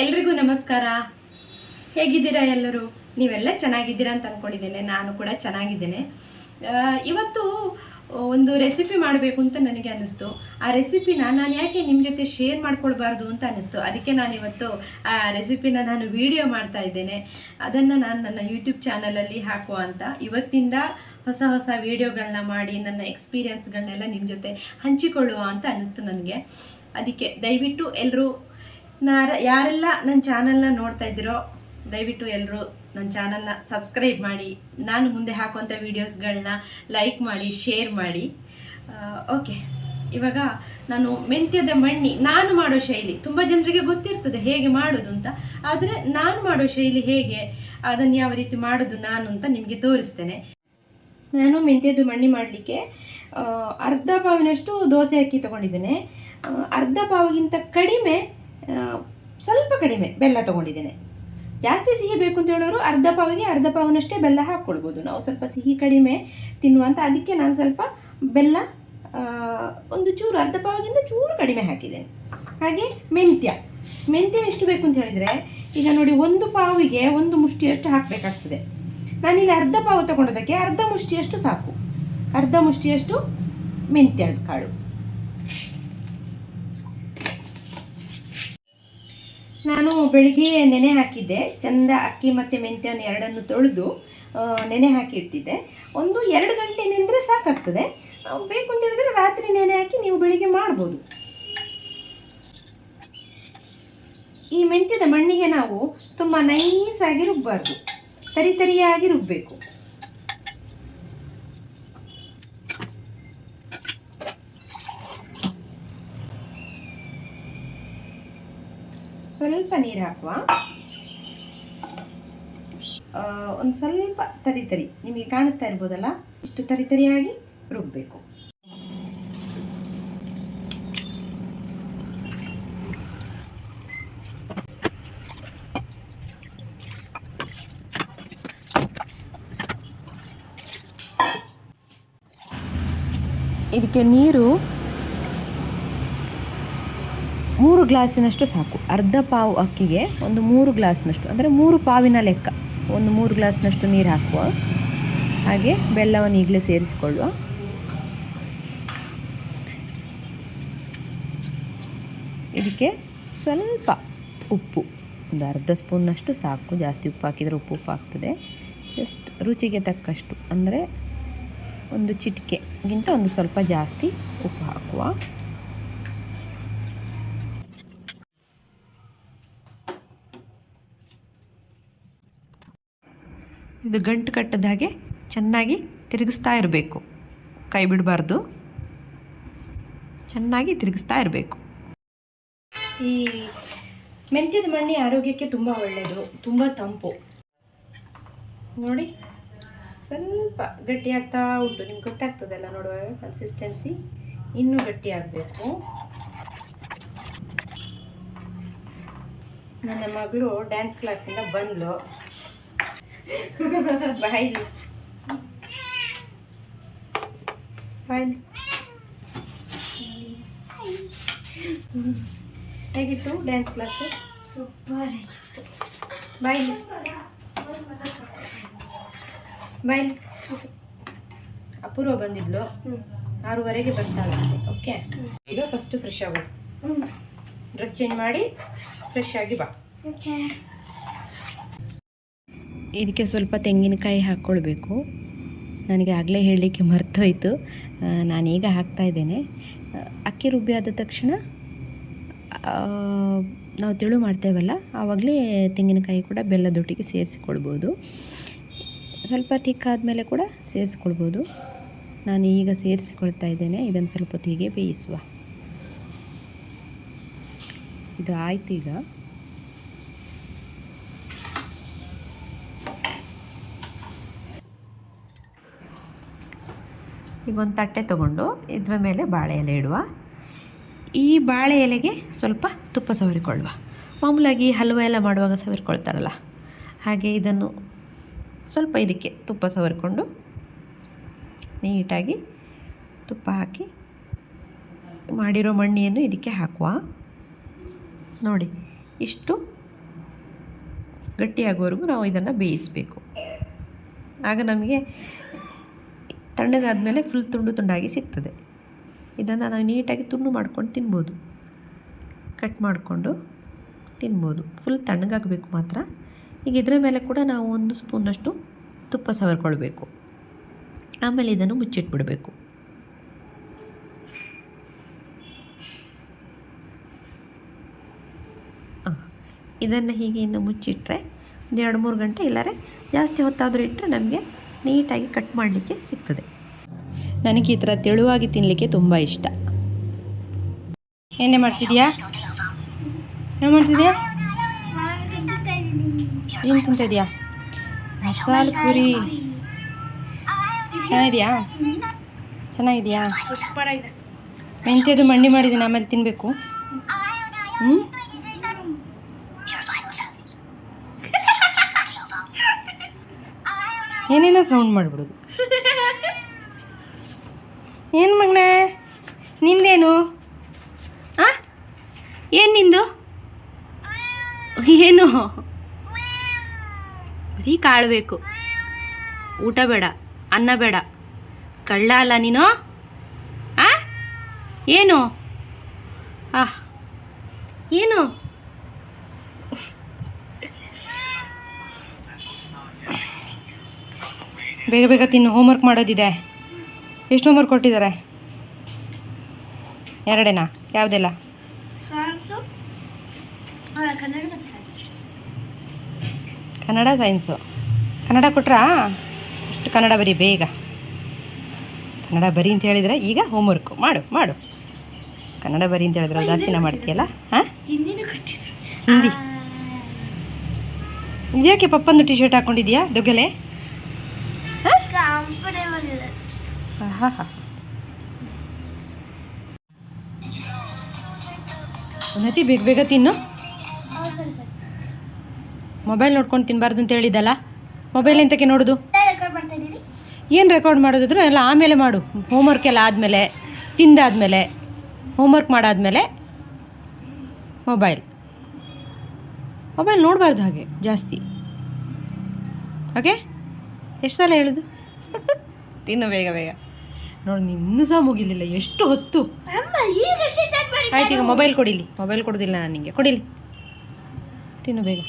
ಎಲ್ರಿಗೂ ನಮಸ್ಕಾರ. ಹೇಗಿದ್ದೀರಾ ಎಲ್ಲರೂ? ನೀವೆಲ್ಲ ಚೆನ್ನಾಗಿದ್ದೀರಾ ಅಂತ ಅಂದ್ಕೊಂಡಿದ್ದೇನೆ ನಾನು ಕೂಡ ಚೆನ್ನಾಗಿದ್ದೇನೆ. ಇವತ್ತು ಒಂದು ರೆಸಿಪಿ ಮಾಡಬೇಕು ಅಂತ ನನಗೆ ಅನ್ನಿಸ್ತು. ಆ ರೆಸಿಪಿನ ನಾನು ಯಾಕೆ ನಿಮ್ಮ ಜೊತೆ ಶೇರ್ ಮಾಡ್ಕೊಳ್ಬಾರ್ದು ಅಂತ ಅನ್ನಿಸ್ತು. ಅದಕ್ಕೆ ನಾನು ಇವತ್ತು, ಆ ರೆಸಿಪಿನ ನಾನು ವಿಡಿಯೋ ಮಾಡ್ತಾ ಇದ್ದೇನೆ. ಅದನ್ನು ನಾನು ನನ್ನ ಯೂಟ್ಯೂಬ್ ಚಾನಲಲ್ಲಿ ಹಾಕುವ ಅಂತ. ಇವತ್ತಿಂದ ಹೊಸ ಹೊಸ ವಿಡಿಯೋಗಳನ್ನ ಮಾಡಿ, ನನ್ನ ಎಕ್ಸ್ಪೀರಿಯನ್ಸ್ಗಳನ್ನೆಲ್ಲ ನಿಮ್ಮ ಜೊತೆ ಹಂಚಿಕೊಳ್ಳುವ ಅಂತ ಅನ್ನಿಸ್ತು ನನಗೆ. ಅದಕ್ಕೆ ದಯವಿಟ್ಟು ಎಲ್ಲರೂ ನಾರ ಯಾರೆಲ್ಲ ನನ್ನ ಚಾನಲ್ನ ನೋಡ್ತಾ ಇದ್ದೀರೋ, ದಯವಿಟ್ಟು ಎಲ್ಲರೂ ನನ್ನ ಚಾನಲ್ನ ಸಬ್ಸ್ಕ್ರೈಬ್ ಮಾಡಿ, ನಾನು ಮುಂದೆ ಹಾಕುವಂಥ ವೀಡಿಯೋಸ್ಗಳನ್ನ ಲೈಕ್ ಮಾಡಿ ಶೇರ್ ಮಾಡಿ. ಓಕೆ ಇವಾಗ ನಾನು ಮೆಂತ್ಯದ ಮಣ್ಣಿ, ನಾನು ಮಾಡೋ ಶೈಲಿ, ತುಂಬ ಜನರಿಗೆ ಗೊತ್ತಿರ್ತದೆ ಹೇಗೆ ಮಾಡೋದು ಅಂತ. ಆದರೆ ನಾನು ಮಾಡೋ ಶೈಲಿ ಹೇಗೆ, ಅದನ್ನು ಯಾವ ರೀತಿ ಮಾಡೋದು ನಾನು ಅಂತ ನಿಮಗೆ ತೋರಿಸ್ತೇನೆ. ನಾನು ಮೆಂತ್ಯದ್ದು ಮಣ್ಣಿ ಮಾಡಲಿಕ್ಕೆ ಅರ್ಧ ಪಾವಿನಷ್ಟು ದೋಸೆ ಅಕ್ಕಿ ತೊಗೊಂಡಿದ್ದೇನೆ. ಅರ್ಧ ಪಾವಿಗಿಂತ ಕಡಿಮೆ ಸ್ವಲ್ಪ ಕಡಿಮೆ ಬೆಲ್ಲ ತೊಗೊಂಡಿದ್ದೇನೆ. ಜಾಸ್ತಿ ಸಿಹಿ ಬೇಕು ಅಂತ ಹೇಳೋರು ಅರ್ಧ ಪಾವಿಗೆ ಅರ್ಧ ಪಾವನಷ್ಟೇ ಬೆಲ್ಲ ಹಾಕ್ಕೊಳ್ಬೋದು. ನಾವು ಸ್ವಲ್ಪ ಸಿಹಿ ಕಡಿಮೆ ತಿನ್ನುವಂಥ ಅದಕ್ಕೆ ನಾನು ಸ್ವಲ್ಪ ಬೆಲ್ಲ ಒಂದು ಚೂರು ಅರ್ಧ ಪಾವಿಗಿಂತ ಚೂರು ಕಡಿಮೆ ಹಾಕಿದ್ದೇನೆ. ಹಾಗೆ ಮೆಂತ್ಯ. ಮೆಂತ್ಯ ಎಷ್ಟು ಬೇಕು ಅಂತ ಹೇಳಿದರೆ ಈಗ ನೋಡಿ ಒಂದು ಪಾವಿಗೆ ಒಂದು ಮುಷ್ಟಿಯಷ್ಟು ಹಾಕಬೇಕಾಗ್ತದೆ. ನಾನೀಗ ಅರ್ಧ ಪಾವು ತಗೊಂಡೋದಕ್ಕೆ ಅರ್ಧ ಮುಷ್ಟಿಯಷ್ಟು ಸಾಕು. ಅರ್ಧ ಮುಷ್ಟಿಯಷ್ಟು ಮೆಂತ್ಯ ಕಾಳು. ನಾನು ಬೆಳಿಗ್ಗೆ ನೆನೆ ಹಾಕಿದ್ದೆ. ಚಂದ ಅಕ್ಕಿ ಮತ್ತು ಮೆಂತ್ಯನ ಎರಡನ್ನು ತೊಳೆದು ನೆನೆ ಹಾಕಿ ಇಟ್ಟಿದ್ದೆ. ಒಂದು ಎರಡು ಗಂಟೆ ನೆಂದರೆ ಸಾಕಾಗ್ತದೆ. ಬೇಕು ಅಂತ ಹೇಳಿದ್ರೆ ರಾತ್ರಿ ನೆನೆ ಹಾಕಿ ನೀವು ಬೆಳಿಗ್ಗೆ ಮಾಡ್ಬೋದು. ಈ ಮೆಂತ್ಯದ ಮಣ್ಣಿಗೆ ನಾವು ತುಂಬ ನೈಸಾಗಿ ರುಬ್ಬಾರ್ದು ತರಿ ತರಿಯಾಗಿ ರುಬ್ಬಬೇಕು ಸ್ವಲ್ಪ ನೀರು ಹಾಕುವ. ಒಂದು ಸ್ವಲ್ಪ ತರಿ ತರಿ. ನಿಮಗೆ ಕಾಣಿಸ್ತಾ ಇರ್ಬೋದಲ್ಲ? ಇಷ್ಟು ತರಿ ತರಿಯಾಗಿ ರುಬ್ಬಬೇಕು ಇದಕ್ಕೆ ನೀರು ಮೂರು ಗ್ಲಾಸಿನಷ್ಟು ಸಾಕು. ಅರ್ಧ ಪಾವು ಅಕ್ಕಿಗೆ ಒಂದು ಮೂರು ಗ್ಲಾಸ್ನಷ್ಟು. ಅಂದರೆ ಮೂರು ಪಾವಿನ ಲೆಕ್ಕ. ಒಂದು ಮೂರು ಗ್ಲಾಸ್ನಷ್ಟು ನೀರು ಹಾಕುವ ಹಾಗೆ ಬೆಲ್ಲವನ್ನು ಈಗಲೇ ಸೇರಿಸಿಕೊಳ್ಳುವ. ಇದಕ್ಕೆ ಸ್ವಲ್ಪ ಉಪ್ಪು. ಒಂದು ಅರ್ಧ ಸ್ಪೂನ್ನಷ್ಟು ಸಾಕು. ಜಾಸ್ತಿ ಉಪ್ಪು ಹಾಕಿದರೆ ಉಪ್ಪು ಉಪ್ಪು ಆಗ್ತದೆ. ಜಸ್ಟ್ ರುಚಿಗೆ ತಕ್ಕಷ್ಟು. ಅಂದರೆ ಒಂದು ಚಿಟಿಕೆಗಿಂತ ಒಂದು ಸ್ವಲ್ಪ ಜಾಸ್ತಿ ಉಪ್ಪು ಹಾಕುವ. ಇದು ಗಂಟು ಕಟ್ಟದ ಹಾಗೆ ಚೆನ್ನಾಗಿ ತಿರುಗಿಸ್ತಾ ಇರಬೇಕು. ಕೈ ಬಿಡಬಾರ್ದು. ಚೆನ್ನಾಗಿ ತಿರುಗಿಸ್ತಾ ಇರಬೇಕು. ಈ ಮೆಂತ್ಯದ ಮಣ್ಣಿ ಆರೋಗ್ಯಕ್ಕೆ ತುಂಬ ಒಳ್ಳೆಯದು ತುಂಬ ತಂಪು. ನೋಡಿ, ಸ್ವಲ್ಪ ಗಟ್ಟಿಯಾಗ್ತಾ ಉಂಟು. ನಿಮ್ಗೆ ಗೊತ್ತಾಗ್ತದಲ್ಲ ನೋಡುವಾಗ ಕನ್ಸಿಸ್ಟೆನ್ಸಿ ಇನ್ನೂ ಗಟ್ಟಿಯಾಗಬೇಕು ನನ್ನ ಮಗಳು ಡ್ಯಾನ್ಸ್ ಕ್ಲಾಸಿಂದ ಬಂದ್ಲು. ಬಾಯ್ಲಿ ಬಾಯ್ಲಿ ಹೇಗಿತ್ತು ಡ್ಯಾನ್ಸ್ ಕ್ಲಾಸ್ ಸೂಪರ್ ಬಾಯ್ಲಿ ಬಾಯ್ಲಿ ಅಪೂರ್ವ ಬಂದಿದ್ಲು. ಆರೂವರೆಗೆ ಬರ್ತಾಳೆ. ಓಕೆ ಈಗ ಫಸ್ಟ್ ಫ್ರೆಶ್ ಆಗು. ಡ್ರೆಸ್ ಚೇಂಜ್ ಮಾಡಿ ಫ್ರೆಶ್ ಆಗಿ ಬಾ. ಇದಕ್ಕೆ ಸ್ವಲ್ಪ ತೆಂಗಿನಕಾಯಿ ಹಾಕ್ಕೊಳ್ಬೇಕು. ನನಗೆ ಆಗಲೇ ಹೇಳಲಿಕ್ಕೆ ಮರ್ತೋಯ್ತು. ನಾನೀಗ ಹಾಕ್ತಾ ಇದ್ದೇನೆ. ಅಕ್ಕಿ ರುಬ್ಬಿ ಆದ ತಕ್ಷಣ ನಾವು ತಿಳು ಮಾಡ್ತೇವಲ್ಲ, ಆವಾಗಲೇ ತೆಂಗಿನಕಾಯಿ ಕೂಡ ಬೆಲ್ಲದೊಟ್ಟಿಗೆ ಸೇರಿಸಿಕೊಳ್ಬೋದು. ಸ್ವಲ್ಪ ತಿಕ್ಕಾದ್ಮೇಲೆ ಕೂಡ ಸೇರಿಸ್ಕೊಳ್ಬೋದು. ನಾನು ಈಗ ಸೇರಿಸಿಕೊಳ್ತಾ ಇದ್ದೇನೆ. ಇದನ್ನು ಸ್ವಲ್ಪ ಹೊತ್ತು ಹೀಗೆ ಬೇಯಿಸುವ. ಇದು ಆಯ್ತು ಈಗ. ಈಗ ಒಂದು ತಟ್ಟೆ ತಗೊಂಡು ಇದರ ಮೇಲೆ ಬಾಳೆ ಎಲೆ ಇಡುವ. ಈ ಬಾಳೆ ಎಲೆಗೆ ಸ್ವಲ್ಪ ತುಪ್ಪ ಸವರಿಕೊಳ್ಳುವ. ಮಾಮೂಲಾಗಿ ಹಲ್ವ ಎಲ್ಲ ಮಾಡುವಾಗ ಸವರಿಕೊಳ್ತಾರಲ್ಲ, ಹಾಗೆ ಇದನ್ನು ಸ್ವಲ್ಪ ಇದಕ್ಕೆ ತುಪ್ಪ ಸವರಿಕೊಂಡು ನೀಟಾಗಿ ತುಪ್ಪ ಹಾಕಿ ಮಾಡಿರೋ ಮಣ್ಣಿಯನ್ನು ಇದಕ್ಕೆ ಹಾಕುವ. ನೋಡಿ, ಇಷ್ಟು ಗಟ್ಟಿಯಾಗೋವರೆಗೂ ನಾವು ಇದನ್ನು ಬೇಯಿಸಬೇಕು. ಆಗ ನಮಗೆ ತಣ್ಣಗಾದ್ಮೇಲೆ ಫುಲ್ ತುಂಡು ತುಂಡಾಗಿ ಸಿಗ್ತದೆ. ಇದನ್ನು ನಾವು ನೀಟಾಗಿ ತುಂಡು ಮಾಡ್ಕೊಂಡು ತಿನ್ಬೋದು. ಕಟ್ ಮಾಡಿಕೊಂಡು ತಿನ್ಬೋದು. ಫುಲ್ ತಣ್ಣಗಾಗಬೇಕು ಮಾತ್ರ. ಈಗ ಇದರ ಮೇಲೆ ಕೂಡ ನಾವು ಒಂದು ಸ್ಪೂನಷ್ಟು ತುಪ್ಪ ಸವರ್ಕೊಳ್ಬೇಕು. ಆಮೇಲೆ ಇದನ್ನು ಮುಚ್ಚಿಟ್ಬಿಡಬೇಕು. ಇದನ್ನು ಹೀಗೆ ಇನ್ನು ಮುಚ್ಚಿಟ್ರೆ ಒಂದು ಎರಡು ಮೂರು ಗಂಟೆ ಇಲ್ಲಾರೆ ಜಾಸ್ತಿ ಹೊತ್ತಾದರೂ ಇಟ್ಟರೆ ನಮಗೆ ನೀಟಾಗಿ ಕಟ್ ಮಾಡಲಿಕ್ಕೆ ಸಿಗ್ತದೆ. ನನಗೆ ಈ ಥರ ತೆಳುವಾಗಿ ತಿನ್ನಲಿಕ್ಕೆ ತುಂಬ ಇಷ್ಟ. ಏನೇ ಮಾಡ್ತಿದ್ಯಾ ಏನು ಮಾಡ್ತಿದ್ಯಾ ಏನು ತಿಂತಿದ್ಯಾ ಮಸಾಲೆ ಪುರಿ. ಚೆನ್ನಾಗಿದೆಯಾ? ಚೆನ್ನಾಗಿದೆಯಾ? ಸೂಪರ್ ಆಗಿದೆ ಮೆಂತ್ಯದು ಮಂಡಿ ಮಾಡಿದ್ದೀನಿ ಆಮೇಲೆ ತಿನ್ನಬೇಕು ಹ್ಞೂ ಏನೇನೋ ಸೌಂಡ್ ಮಾಡಿಬಿಡೋದು. ಏನು ಮಗನೇ? ನಿಂದೇನು? ಆ? ಏನು ನಿಂದು? ಏನು? ಬರೀ ಕಾಳು ಬೇಕು. ಊಟ ಬೇಡ, ಅನ್ನ ಬೇಡ. ಕಳ್ಳ ಅಲ್ಲ ನೀನು? ಆ? ಏನು? ಆ, ಏನು? ಬೇಗ ಬೇಗ ತಿನ್ನು ಹೋಮ್ವರ್ಕ್ ಮಾಡೋದಿದೆ. ಎಷ್ಟು ಹೋಮ್ವರ್ಕ್ ಕೊಟ್ಟಿದ್ದಾರೆ? ಎರಡೇನಾ? ಯಾವುದೆಲ್ಲ? ಕನ್ನಡ ಸೈನ್ಸು ಕನ್ನಡ ಕೊಟ್ರಾ? ಅಷ್ಟು ಕನ್ನಡ ಬರೀ ಬೇಗ. ಕನ್ನಡ ಬರಿ ಅಂತ ಹೇಳಿದರೆ ಈಗ ಹೋಮ್ವರ್ಕು ಮಾಡು ಮಾಡು. ಕನ್ನಡ ಬರಿ ಅಂತ ಹೇಳಿದ್ರೆ ಉದಾಸೀನ ಮಾಡ್ತೀಯಲ್ಲ? ಹಾಂ? ಹಿಂದಿ. ಯಾಕೆ ಪಪ್ಪಂದು ಟಿ ಶರ್ಟ್ ಹಾಕ್ಕೊಂಡಿದ್ಯಾ ದೊಗ್ಗಲೆ? ಕಂಫರ್ಟೇಬಲ್ ಇದೆ. ಹಾ ಹಾ ಒಂದತಿ ಬೇಗ ಬೇಗ ತಿನ್ನು. ಮೊಬೈಲ್ ನೋಡ್ಕೊಂಡು ತಿನ್ನಬಾರ್ದು ಅಂತ ಹೇಳಿದ್ದಲ್ಲ? ಮೊಬೈಲ್ ಎಂತಕ್ಕೆ ನೋಡೋದು? ಏನು ರೆಕಾರ್ಡ್ ಮಾಡೋದಿದ್ರು ಎಲ್ಲ ಆಮೇಲೆ ಮಾಡು. ಹೋಮ್ವರ್ಕ್ ಎಲ್ಲ ಆದಮೇಲೆ ತಿಂದಾದ್ಮೇಲೆ ಹೋಮ್ವರ್ಕ್ ಮಾಡಾದ್ಮೇಲೆ ಮೊಬೈಲ್ ಮೊಬೈಲ್ ನೋಡಬಾರ್ದು ಹಾಗೆ ಜಾಸ್ತಿ. ಓಕೆ ಎಷ್ಟು ಸಲ ಹೇಳೋದು? ತಿನ್ನು ಬೇಗ ಬೇಗ. ನೋಡಿ ನಿನ್ನೂ ಸಹ ಮುಗಿಲಿಲ್ಲ ಎಷ್ಟು ಹೊತ್ತು? ಅಮ್ಮ ಈಗಷ್ಟೇ ಸ್ಟಾರ್ಟ್ ಮಾಡಿ ಆಯ್ತು ಈಗ ಮೊಬೈಲ್ ಕೊಡಿಲಿ. ಮೊಬೈಲ್ ಕೊಡೋದಿಲ್ಲ ನಾನು ನಿಮಗೆ ಕೊಡಿಲಿ. ತಿನ್ನು ಬೇಗ.